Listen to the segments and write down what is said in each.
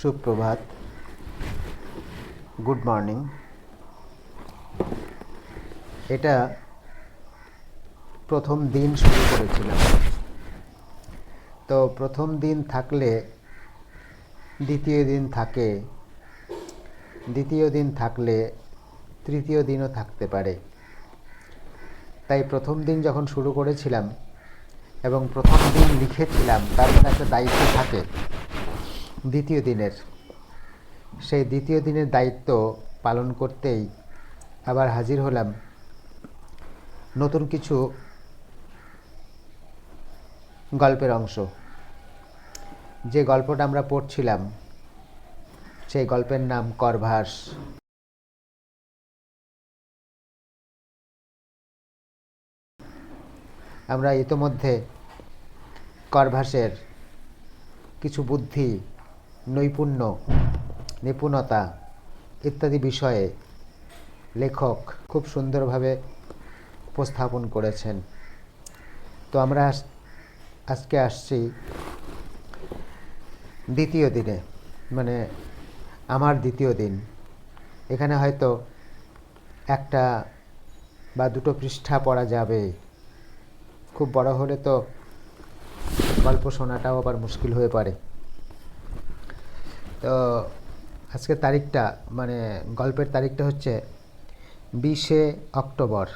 সুপ্রভাত। Good morning এটা প্রথম দিন শুরু করেছিলাম। তো প্রথম দিন থাকলে দ্বিতীয় দিন থাকে, দ্বিতীয় দিন থাকলে তৃতীয় দিনও থাকতে পারে। তাই প্রথম দিন যখন শুরু করেছিলাম এবং প্রথম দিন লিখেছিলাম, তার একটা দায়িত্ব থাকে। দ্বিতীয় দিনের। সেই দ্বিতীয় দিনের দায়িত্ব পালন করতেই আবার হাজির হলাম। নতুন কিছু গল্পের অংশ। যে গল্পটা আমরা পড়ছিলাম, সেই গল্পের নাম করভাস। আমরা ইতোমধ্যে করভাসের কিছু বুদ্ধি নৈপুণ্য, নিপুণতা ইত্যাদি বিষয়ে লেখক খুব সুন্দরভাবে উপস্থাপন করেছেন। তো আমরা আজকে আসছি দ্বিতীয় দিনে মানে আমার দ্বিতীয় দিন। এখানে হয়তো একটা বা দুটো পৃষ্ঠা পড়া যাবে। খুব বড় হলে তো গল্প শোনাটাও আবার মুশকিল হয়ে পড়ে। তো আজকের তারিখটা মানে গল্পের তারিখটা হচ্ছে বিশে অক্টোবর।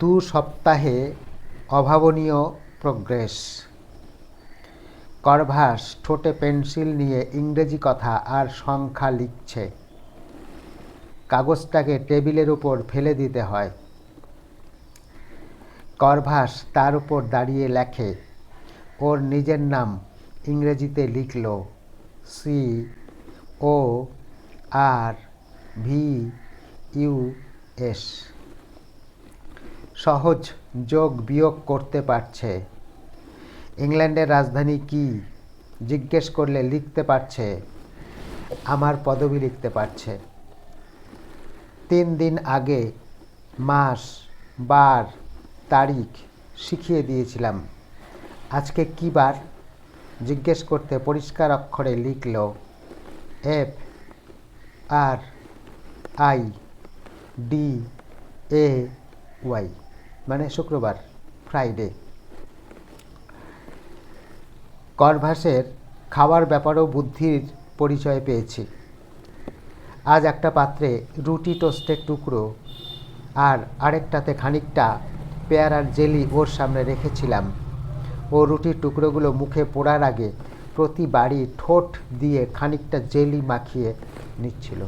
দু সপ্তাহে অভাবনীয় প্রোগ্রেস করভাস ঠোঁটে পেন্সিল নিয়ে ইংরেজি কথা আর সংখ্যা লিখছে। কাগজটাকে টেবিলের উপর ফেলে দিতে হয়। করভাস তার উপর দাঁড়িয়ে লেখে, ওর নিজের নাম ইংরেজিতে লিখল C O R V U S সহজ যোগ বিয়োগ করতে পারছে। ইংল্যান্ডের রাজধানী কি? জিজ্ঞেস করলে লিখতে পারছে, আমার পদবি লিখতে পারছে। তিন দিন আগে মাস, বার, তারিখ শিখিয়ে দিয়েছিলাম। আজকে কী বার? জিজ্ঞেস করতে পরিষ্কার অক্ষরে লিখল, F R I D A Y. মানে শুক্রবার, ফ্রাইডে। করভাসের খাওয়ার ব্যাপারেও বুদ্ধির পরিচয় পেয়েছি। আজ একটা পাত্রে রুটি টোস্টের টুকরো আর আরেকটাতে খানিকটা পেয়ারার জেলি ওর সামনে রেখেছিলাম। ও রুটির টুকরোগুলো মুখে পোড়ার আগে প্রতিবারই ঠোঁট দিয়ে খানিকটা জেলি মাখিয়ে নিচ্ছিল।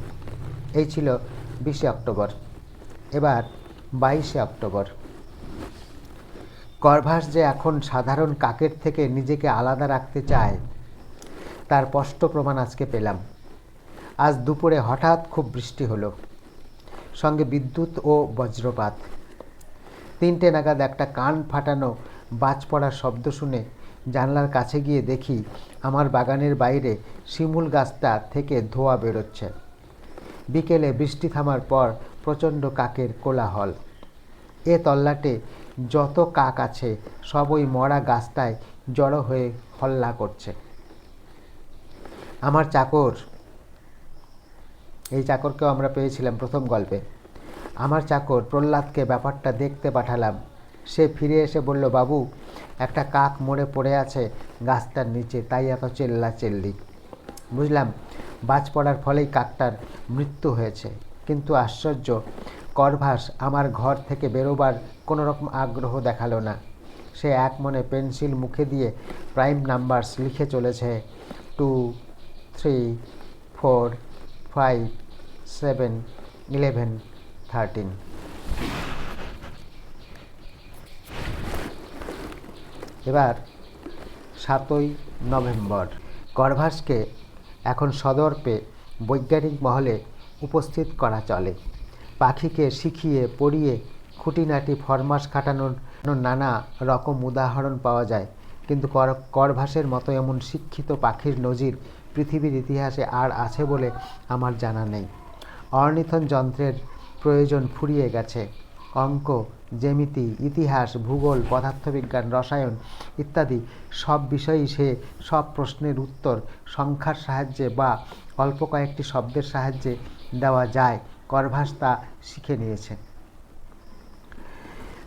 এই ছিল বিশে অক্টোবর। এবার বাইশে অক্টোবর। করভাস যে এখন সাধারণ কাকের থেকে নিজেকে আলাদা রাখতে চায়, তার স্পষ্ট প্রমাণ আজকে পেলাম। আজ দুপুরে হঠাৎ খুব বৃষ্টি হলো। সঙ্গে বিদ্যুৎ ও বজ্রপাত। তিনটে নাগাদ একটা কান ফাটানো বাজ পড়ার শব্দ শুনে জানলার কাছে গিয়ে দেখি আমার বাগানের বাইরে শিমুল গাছটা থেকে ধোঁয়া বেরোচ্ছে। বিকেলে বৃষ্টি থামার পর প্রচণ্ড কাকের কোলাহল। এ তল্লাটে যত কাক আছে, সব ওই মরা গাছটায় জড়ো হয়ে হল্লা করছে। আমার চাকর, এই চাকরকেও আমরা পেয়েছিলাম প্রথম গল্পে। আমার চাকর প্রহ্লাদকে ব্যাপারটা দেখতে পাঠালাম। সে ফিরে এসে বলল, বাবু, একটা কাক মরে পড়ে আছে গাছটার নিচে, তাই এত চেল্লা চেল্লি বুঝলাম, বাজ পড়ার ফলেই কাকটার মৃত্যু হয়েছে। কিন্তু আশ্চর্য, করভাস আমার ঘর থেকে বেরোবার কোনো রকম আগ্রহ দেখাল না। সে এক মনে পেন্সিল মুখে দিয়ে প্রাইম নাম্বারস লিখে চলেছে, two, three, four, five, seven, eleven, thirteen. এবার সাতই নভেম্বর। করভাসকে এখন সদর্পে বৈজ্ঞানিক মহলে উপস্থিত করা চলে। পাখিকে শিখিয়ে, পড়িয়ে খুঁটিনাটি ফরমাস খাটানোর নানা রকম উদাহরণ পাওয়া যায়। কিন্তু কর করভাসের মতো এমন শিক্ষিত পাখির নজির পৃথিবীর ইতিহাসে আর আছে বলে আমার জানা নেই। অর্নিথন যন্ত্রের প্রয়োজন ফুরিয়ে গেছে। অঙ্ক জ্যামিতি, ইতিহাস, ভূগোল, পদার্থবিজ্ঞান, রসায়ন ইত্যাদি সব বিষয়েই সে সব প্রশ্নের উত্তর সংখ্যার সাহায্যে বা অল্প কয়েকটি শব্দের সাহায্যে দেওয়া যায়। করভাস তা শিখে নিয়েছে।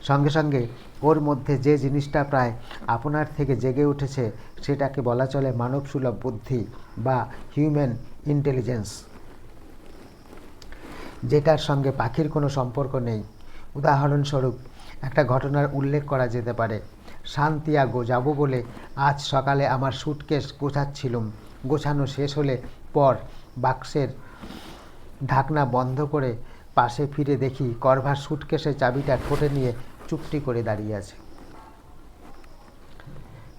সঙ্গে সঙ্গে ওর মধ্যে যে জিনিসটা প্রায় আপনার থেকে জেগে উঠেছে, সেটাকে বলা চলে মানবসুলভ বুদ্ধি বা হিউম্যান ইন্টেলিজেন্স। যেটার সঙ্গে পাখির কোনো সম্পর্ক নেই। উদাহরণস্বরূপ, একটা ঘটনার উল্লেখ করা যেতে পারে। শান্তিয়াগো, যাব বলে আজ সকালে আমার সুটকেস গোছাচ্ছিলুম। গোছানো শেষ হলে পর বাক্সের ঢাকনা বন্ধ করে পাশে ফিরে দেখি করভার সুটকেসের চাবিটা ঠোঁটে নিয়ে চুপটি করে দাঁড়িয়ে আছে।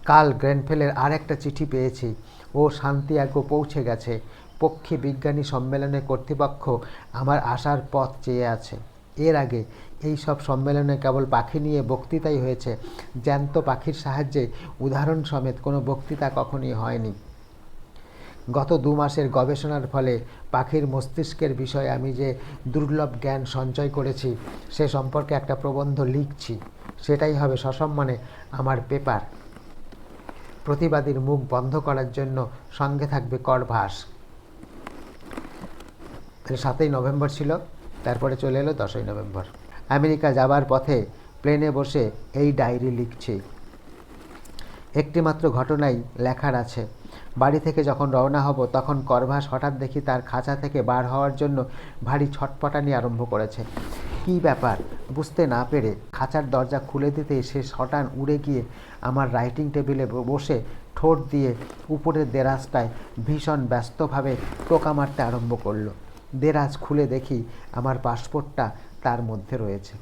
কাল গ্র্যান্ডফেলের আর একটা চিঠি পেয়েছি। ও শান্তিয়াগো পৌঁছে গেছে। পক্ষী বিজ্ঞানী সম্মেলনে কর্তৃপক্ষ আমার আসার পথ চেয়ে আছে। এর আগে এই সব সম্মেলনে কেবল পাখি নিয়ে বক্তৃতাই হয়েছে, জ্যান্ত পাখির সাহায্যে। উদাহরণ সমেত কোনো বক্তৃতা কখনই হয়নি। গত দু মাসের গবেষণার ফলে পাখির মস্তিষ্কের বিষয়ে আমি যে দুর্লভ জ্ঞান সঞ্চয় করেছি, সে সম্পর্কে একটা প্রবন্ধ লিখছি। সেটাই হবে সসম্মানে আমার পেপার। প্রতিবাদীর মুখ বন্ধ করার জন্য সঙ্গে থাকবে করভাস সাতই নভেম্বর ছিল, তারপরে চলে এলো দশই নভেম্বর। আমেরিকা যাবার পথে প্লেনে বসে এই ডায়েরি লিখছি। একটিমাত্র ঘটনাই লেখার আছে। বাড়ি থেকে যখন রওনা হব, তখন করভাস হঠাৎ দেখি তার খাঁচা থেকে বার হওয়ার জন্য ভারী ছটপটানি আরম্ভ করেছে। কী ব্যাপার? বুঝতে না পেরে খাঁচার দরজা খুলে দিতেই সে শটান উড়ে গিয়ে আমার রাইটিং টেবিলে বসে ঠোঁট দিয়ে উপরের দেরাজটায় ভীষণ ব্যস্তভাবে টোকা মারতে আরম্ভ করল। দেরাজ খুলে দেখি আমার পাসপোর্টটা তার মধ্যে রয়েছে।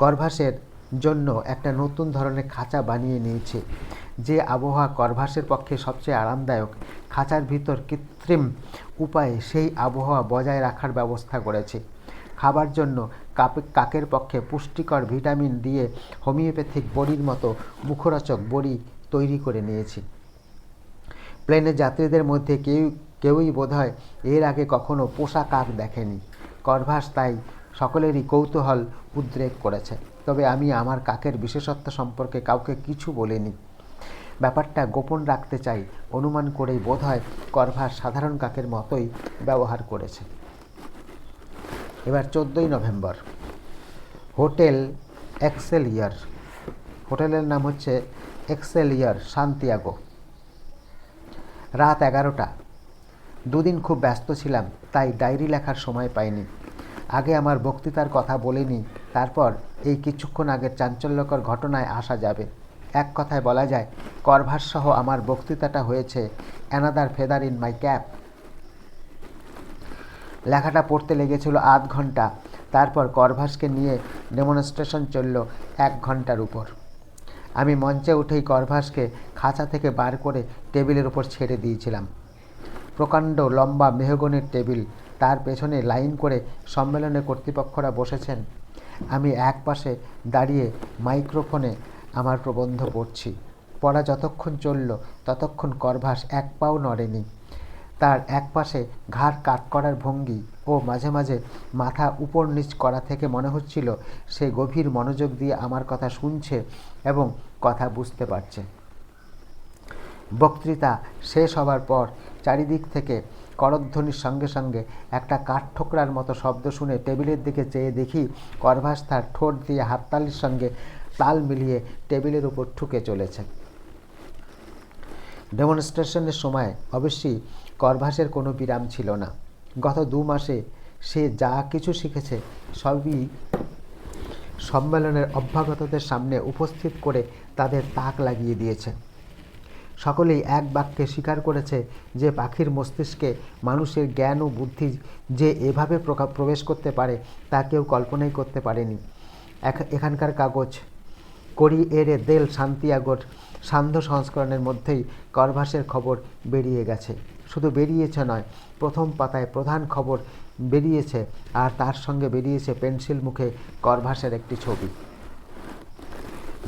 করভাসের জন্য একটা নতুন ধরনের খাঁচা বানিয়ে নিয়েছে, যে আবহাওয়া করভাসের পক্ষে সবচেয়ে আরামদায়ক। খাঁচার ভিতর কৃত্রিম উপায়ে সেই আবহাওয়া বজায় রাখার ব্যবস্থা করেছে। খাবার জন্য কাকের পক্ষে পুষ্টিকর ভিটামিন দিয়ে হোমিওপ্যাথিক বড়ির মতো মুখরোচক বড়ি তৈরি করে নিয়েছি। প্লেনের যাত্রীদের মধ্যে কেউ, কেউই বোধহয় এর আগে কখনো পোষা কাক দেখেনি। করভাস তাই সকলেরই কৌতূহল উদ্রেক করেছে। তবে আমি আমার কাকের বিশেষত্ব সম্পর্কে কাউকে কিছু বলিনি। ব্যাপারটা গোপন রাখতে চাই, অনুমান করেই বোধ হয় করভাস সাধারণ কাকের মতোই ব্যবহার করেছে। এবার চোদ্দোই নভেম্বর, হোটেল এক্সেলিয়ার। হোটেলের নাম হচ্ছে এক্সেলিয়ার শান্তিয়াগো রাত এগারোটা দুদিন খুব ব্যস্ত ছিলাম, তাই ডায়েরি লেখার সময় পাইনি। আগে আমার বক্তৃতার কথা বলিনি তারপর এই কিছুক্ষণ আগের চাঞ্চল্যকর ঘটনায় আসা যাবে। এক কথায় বলা যায় করভাসসহ আমার বক্তৃতাটা হয়েছে another feather in my cap লেখাটা পড়তে লেগেছিল আধ ঘণ্টা, তারপর করভাসকে নিয়ে ডেমনস্ট্রেশন চলল এক ঘণ্টার উপর। আমি মঞ্চে উঠেই করভাসকে খাঁচা থেকে বার করে টেবিলের উপর ছেড়ে দিয়েছিলাম। প্রকাণ্ড লম্বা মেহগনের টেবিল। তার পেছনে লাইন করে সম্মেলনে কর্তৃপক্ষরা বসেছেন। আমি এক পাশে দাঁড়িয়ে মাইক্রোফোনে আমার প্রবন্ধ পড়ছি। পড়া যতক্ষণ চলল, ততক্ষণ করভাস এক পাও নড়েনি। তার এক পাশে ঘাড় কাত করার ভঙ্গি ও মাঝে মাঝে মাথা উপর নিচ করা থেকে মনে হচ্ছিল সে গভীর মনোযোগ দিয়ে আমার কথা শুনছে এবং কথা বুঝতে পারছে। বক্তৃতা শেষ হবার পর চারিদিক থেকে করধ্বনির সঙ্গে সঙ্গে একটা কাঠঠোকরার মতো শব্দ শুনে টেবিলের দিকে চেয়ে দেখি করভাস তার ঠোঁট দিয়ে হাততালির সঙ্গে তাল মিলিয়ে টেবিলের উপর ঠুকে চলেছে। ডেমনস্ট্রেশনের সময় অবশ্যই করভাসের কোনো বিরাম ছিল না। গত দু মাসে সে যা কিছু শিখেছে সবই সম্মেলনের অভ্যাগতদের সামনে উপস্থিত করে তাদের তাক লাগিয়ে দিয়েছে। সকলেই এক বাক্যে স্বীকার করেছে যে পাখির মস্তিষ্কে মানুষের জ্ঞান ও বুদ্ধি যে এভাবে প্রবেশ করতে পারে, তা কেউ কল্পনাই করতে পারেনি। এখানকার কাগজ, করি এরে দেল শান্তিয়াগোর সান্ধ্য সংস্করণের মধ্যেই করভাসের খবর বেরিয়ে গেছে। শুধু বেরিয়েছে নয়, প্রথম পাতায় প্রধান খবর বেরিয়েছে আর তার সঙ্গে বেরিয়েছে পেন্সিল মুখে করভাসের একটি ছবি।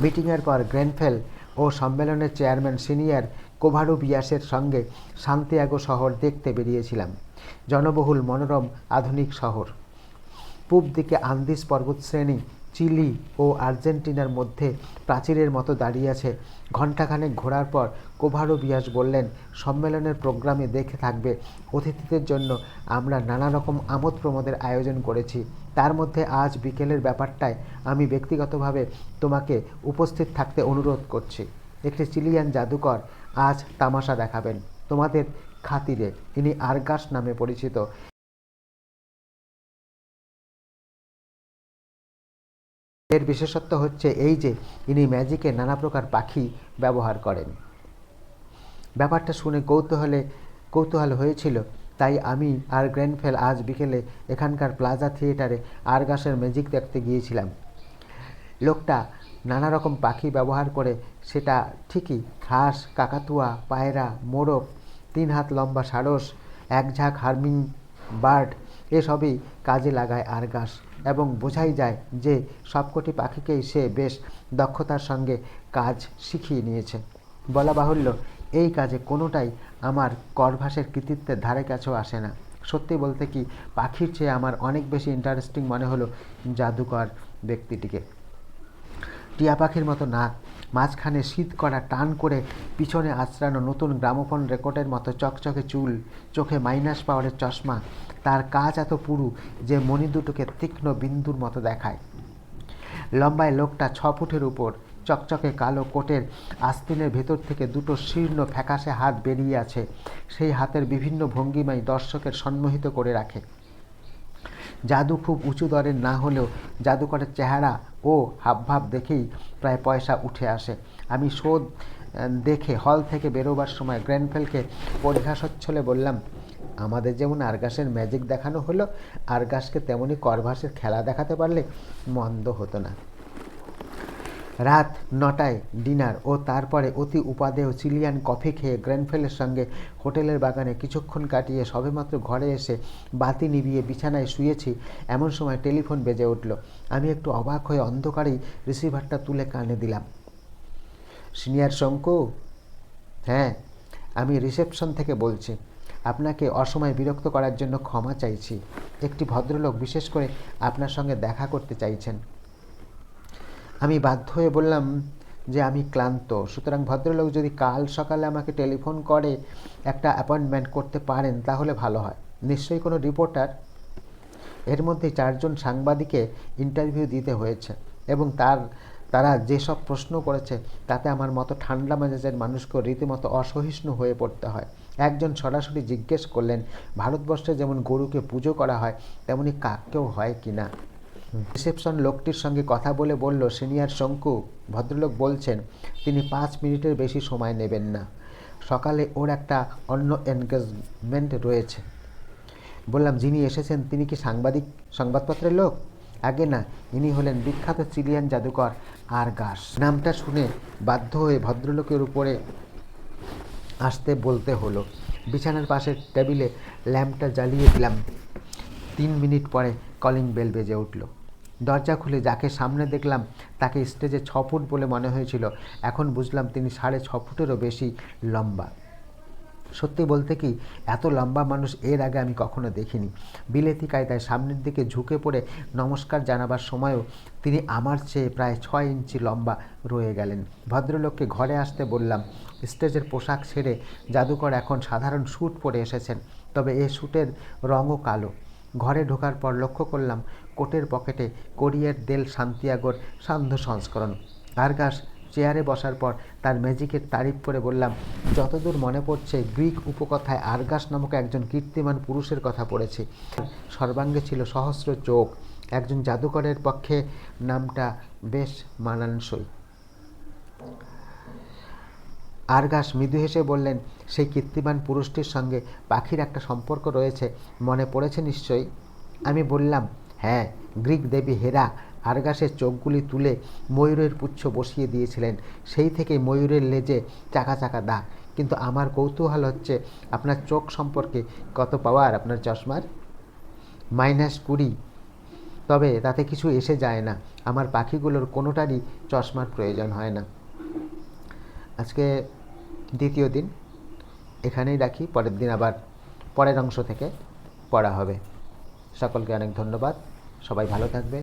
মিটিংয়ের পর গ্রেনফেল ও সম্মেলনের চেয়ারম্যান সিনিয়র কোভারু বিয়াসের সঙ্গে সান্তিয়াগো শহর দেখতে বেরিয়েছিলাম। জনবহুল মনোরম আধুনিক শহর। পূব দিকে আন্দিস পর্বতশ্রেণী চিলি ও আর্জেন্টিনার মধ্যে প্রাচীরের মতো দাঁড়িয়ে আছে। ঘণ্টাখানেক ঘোরার পর কোভারো বিয়াস বললেন, সম্মেলনের প্রোগ্রামে দেখে থাকবে। অতিথিদের জন্য আমরা নানা রকম আমোদ প্রমোদের আয়োজন করেছি। তার মধ্যে আজ বিকেলের ব্যাপারটায় আমি ব্যক্তিগতভাবে তোমাকে উপস্থিত থাকতে অনুরোধ করছি। একটি চিলিয়ান জাদুকর আজ তামাশা দেখাবেন। তোমাদের খাতিরে, ইনি আরগাস নামে পরিচিত। এর বিশেষত্ব হচ্ছে এই যে ইনি ম্যাজিকে নানা প্রকার পাখি ব্যবহার করেন। ব্যাপারটা শুনে কৌতূহলে, কৌতূহল হয়েছিল, তাই আমি আর গ্র্যান্ডফেল আজ বিকেলে এখানকার প্লাজা থিয়েটারে আরগাসের ম্যাজিক দেখতে গিয়েছিলাম। লোকটা নানা রকম পাখি ব্যবহার করে সেটা ঠিকই হাঁস কাকাতুয়া, পায়রা, মোরগ, তিন হাত লম্বা সারস, এক ঝাঁক হার্মিং বার্ড এসবই কাজে লাগায় আরগাস এবং বোঝাই যায় যে সবকটি পাখিকেই সে বেশ দক্ষতার সঙ্গে কাজ শিখিয়ে নিয়েছে। বলা বাহুল্য, এই কাজে কোনোটাই আমার করভাসের কৃতিত্বের ধারে কাছেও আসে না। সত্যি বলতে কি, পাখির চেয়ে আমার অনেক বেশি ইন্টারেস্টিং মনে হলো জাদুকর ব্যক্তিটিকে। টিয়া পাখির মতো নাক মাঝখানে শীত করা টান করে পিছনে আঁচড়ানো নতুন গ্রামোফোন রেকর্ডের মতো চকচকে চুল, চোখে মাইনাস পাওয়ারের চশমা তার কাজ এত পুরু যে মণি দুটোকে তীক্ষ্ণ বিন্দুর মতো দেখায়। লম্বায় লোকটা ছ ফুটের উপর, চকচকে কালো কোটের আস্তিনের ভেতর থেকে দুটো শীর্ণ ফ্যাকাশে হাত বেরিয়ে আছে, সেই হাতের বিভিন্ন ভঙ্গিমাই দর্শকের সম্মোহিত করে রাখে। জাদু খুব উঁচু দরের না হলেও জাদুকরের চেহারা ও হাবভাব দেখেই প্রায় পয়সা উঠে আসে। আমি শোধ দেখে হল থেকে বেরোবার সময় গ্র্যান্ডফেলকে পরিহাসচ্ছলে বললাম আমাদের যেমন আরগাসের ম্যাজিক দেখানো হলো, আরগাসকে তেমনি করভাসের খেলা দেখাতে পারলে মন্দ হতো না। রাত নটায় ডিনার ও তারপরে অতি উপাদেয় চিলিয়ান কফি খেয়ে গ্র্যান্ডফেলের সঙ্গে হোটেলের বাগানে কিছুক্ষণ কাটিয়ে সবেমাত্র ঘরে এসে বাতি নিভিয়ে বিছানায় শুয়েছি, এমন সময় টেলিফোন বেজে উঠল। আমি একটু অবাক হয়ে অন্ধকারেই রিসিভারটা তুলে কানে দিলাম। সিনিয়র শঙ্কু? হ্যাঁ আমি রিসেপশন থেকে বলছি। আপনাকে অসময়ে বিরক্ত করার জন্য ক্ষমা চাইছি। একটি ভদ্রলোক বিশেষ করে আপনার সঙ্গে দেখা করতে চাইছেন। আমি বাধ্য হয়ে বললাম যে আমি ক্লান্ত। সুতরাং ভদ্রলোক যদি কাল সকালে আমাকে টেলিফোন করে একটা অ্যাপয়েন্টমেন্ট করতে পারেন, তাহলে ভালো হয়। নিশ্চয়ই কোনো রিপোর্টার। এর মধ্যে চারজন সাংবাদিকে ইন্টারভিউ দিতে হয়েছে এবং তার, তারা যেসব প্রশ্ন করেছে, তাতে আমার মতো ঠান্ডা মেজাজের মানুষকে রীতিমতো অসহিষ্ণু হয়ে পড়তে হয়। একজন সরাসরি জিজ্ঞেস করলেন, ভারতবর্ষে যেমন গরুকে পুজো করা হয়, তেমনি কাককেও হয় কি না? রিসেপশন লোকটির সঙ্গে কথা বলে বলল, সিনিয়র শঙ্কু, ভদ্রলোক বলছেন, তিনি পাঁচ মিনিটের বেশি সময় নেবেন না। সকালে ওর একটা অন্য এনগেজমেন্ট রয়েছে। বললাম, যিনি এসেছেন, তিনি কি সাংবাদিক, সংবাদপত্রের লোক? আগে না, ইনি হলেন বিখ্যাত চিলিয়ান জাদুকর আর গাস নামটা শুনে বাধ্য হয়ে ভদ্রলোকের উপরে আসতে বলতে হলো। বিছানার পাশের টেবিলে ল্যাম্পটা জ্বালিয়ে দিলাম। তিন মিনিট পরে কলিং বেল বেজে উঠল। দরজা খুলে যাকে সামনে দেখলাম, তাকে স্টেজে ছ ফুট বলে মনে হয়েছিল। এখন বুঝলাম তিনি সাড়ে ছ ফুটেরও বেশি লম্বা। সত্যি বলতে কি, এত লম্বা মানুষ এর আগে আমি কখনো দেখিনি। বিলেতি কায়দায় সামনের দিকে ঝুঁকে পড়ে নমস্কার জানাবার সময়ও তিনি আমার চেয়ে প্রায় ছয় ইঞ্চি লম্বা রয়ে গেলেন। ভদ্রলোককে ঘরে আসতে বললাম, স্টেজের পোশাক ছেড়ে জাদুকর এখন সাধারণ স্যুট পরে এসেছেন, তবে এ স্যুটের রঙও কালো। ঘরে ঢোকার পর লক্ষ্য করলাম কোটের পকেটে কোরিয়ার দেল শান্তিয়াগোর সান্ধ্য সংস্করণ। আরগাস চেয়ারে বসার পর তার ম্যাজিকের তারিফ করে বললাম, যতদূর মনে পড়ছে, গ্রিক উপকথায় আরগাস নামক একজন কীর্তিমান পুরুষের কথা পড়েছি। সর্বাঙ্গে ছিল সহস্র চোখ। একজন জাদুকরের পক্ষে নামটা বেশ মানানসই। আরগাস মৃদু হেসে বললেন, সেই কীর্তিমান পুরুষটির সঙ্গে পাখির একটা সম্পর্ক রয়েছে, মনে পড়েছে নিশ্চয়ই? আমি বললাম হ্যাঁ গ্রিক দেবী হেরা আরগাসের চোখগুলি তুলে ময়ূরের পুচ্ছ বসিয়ে দিয়েছিলেন। সেই থেকে ময়ূরের লেজে চাকা চাকা দাগ। কিন্তু আমার কৌতূহল হচ্ছে আপনার চোখ সম্পর্কে কত পাওয়ার আপনার চশমার? মাইনাস কুড়ি। তবে তাতে কিছু এসে যায় না। আমার পাখিগুলোর কোনোটারই চশমার প্রয়োজন হয় না। আজকে দ্বিতীয় দিন। এখানেই রাখি। পরের দিন আবার পরের অংশ থেকে পড়া হবে। সকলকে অনেক ধন্যবাদ। সবাই ভালো থাকবে